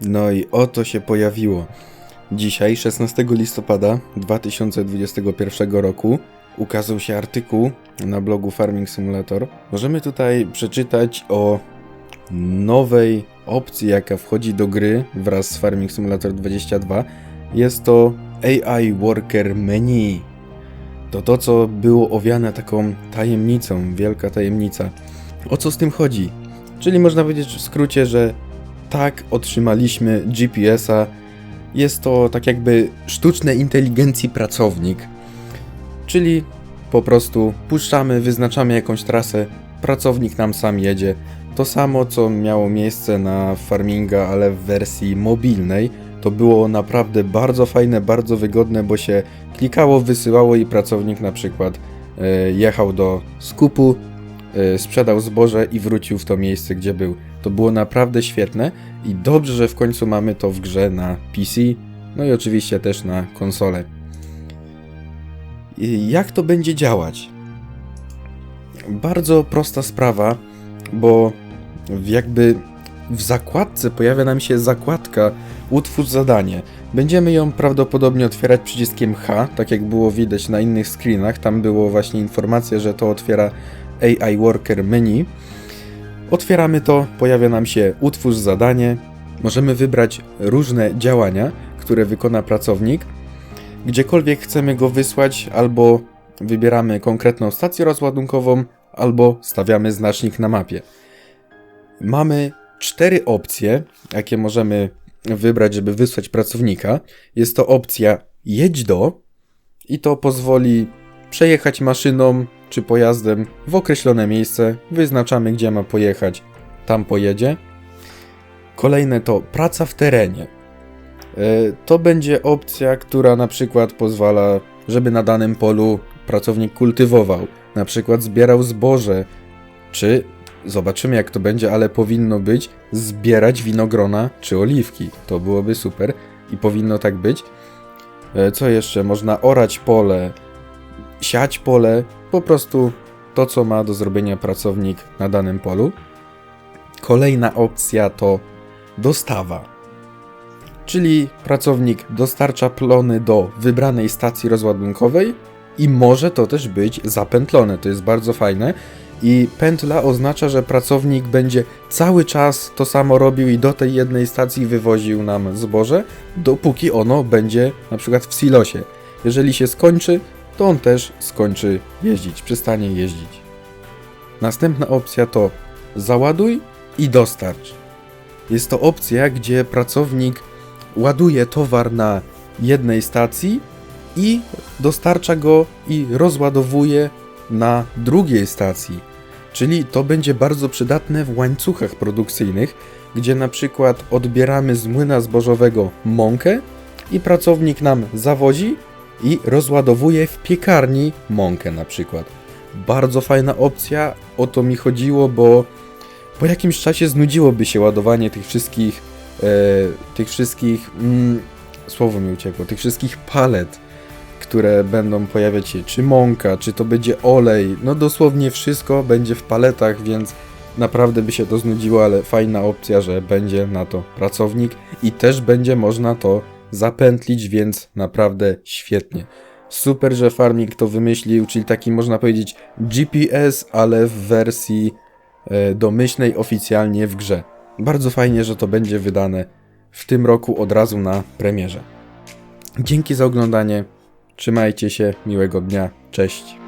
No i oto się pojawiło. Dzisiaj, 16 listopada 2021 roku, ukazał się artykuł na blogu Farming Simulator. Możemy tutaj przeczytać o nowej opcji, jaka wchodzi do gry wraz z Farming Simulator 22. Jest to AI Worker Menu. To to, co było owiane taką tajemnicą, wielka tajemnica. O co z tym chodzi? Czyli można powiedzieć w skrócie, że tak otrzymaliśmy GPS-a. Jest to tak jakby sztucznej inteligencji pracownik. Czyli po prostu puszczamy, wyznaczamy jakąś trasę, pracownik nam sam jedzie. To samo, co miało miejsce na Farminga, ale w wersji mobilnej. To było naprawdę bardzo fajne, bardzo wygodne, bo się klikało, wysyłało i pracownik na przykład e, jechał do skupu, sprzedał zboże i wrócił w to miejsce, gdzie był. To było naprawdę świetne i dobrze, że w końcu mamy to w grze na PC, no i oczywiście też na konsolę. I Jak to będzie działać? Bardzo prosta sprawa, bo jakby w zakładce pojawia nam się zakładka Utwórz zadanie. Będziemy ją prawdopodobnie otwierać przyciskiem H, tak jak było widać na innych screenach. Tam było właśnie informacja, że to otwiera AI Worker menu. Otwieramy to, pojawia nam się utwórz zadanie. Możemy wybrać różne działania, które wykona pracownik. Gdziekolwiek chcemy go wysłać, albo wybieramy konkretną stację rozładunkową, albo stawiamy znacznik na mapie. Mamy cztery opcje, jakie możemy wybrać, żeby wysłać pracownika. Jest to opcja jedź do i to pozwoli przejechać maszyną czy pojazdem w określone miejsce. Wyznaczamy, gdzie ma pojechać, tam pojedzie. Kolejne to praca w terenie. E, To będzie opcja, która na przykład pozwala, żeby na danym polu pracownik kultywował, na przykład zbierał zboże, czy zobaczymy jak to będzie, ale powinno być zbierać winogrona czy oliwki. To byłoby super i powinno tak być. E, Co jeszcze? Można orać pole, siać pole, po prostu to, co ma do zrobienia pracownik na danym polu. Kolejna opcja to dostawa. Czyli pracownik dostarcza plony do wybranej stacji rozładunkowej i może to też być zapętlone. To jest bardzo fajne. I pętla oznacza, że pracownik będzie cały czas to samo robił i do tej jednej stacji wywoził nam zboże, dopóki ono będzie na przykład w silosie. Jeżeli się skończy, to on też skończy jeździć, przestanie jeździć. Następna opcja to załaduj i dostarcz. Jest to opcja, gdzie pracownik ładuje towar na jednej stacji i dostarcza go i rozładowuje na drugiej stacji. Czyli to będzie bardzo przydatne w łańcuchach produkcyjnych, gdzie na przykład odbieramy z młyna zbożowego mąkę i pracownik nam zawozi i rozładowuje w piekarni mąkę na przykład. Bardzo fajna opcja, o to mi chodziło, bo po jakimś czasie znudziłoby się ładowanie tych wszystkich, e, tych wszystkich, mm, słowo mi uciekło, tych wszystkich palet, które będą pojawiać się, czy mąka, czy to będzie olej, no dosłownie wszystko będzie w paletach, więc naprawdę by się to znudziło, ale fajna opcja, że będzie na to pracownik i też będzie można to zapętlić, więc naprawdę świetnie. Super, że Farming to wymyślił, czyli taki można powiedzieć GPS, ale w wersji e, domyślnej oficjalnie w grze. Bardzo fajnie, że to będzie wydane w tym roku od razu na premierze. Dzięki za oglądanie. Trzymajcie się, miłego dnia. Cześć.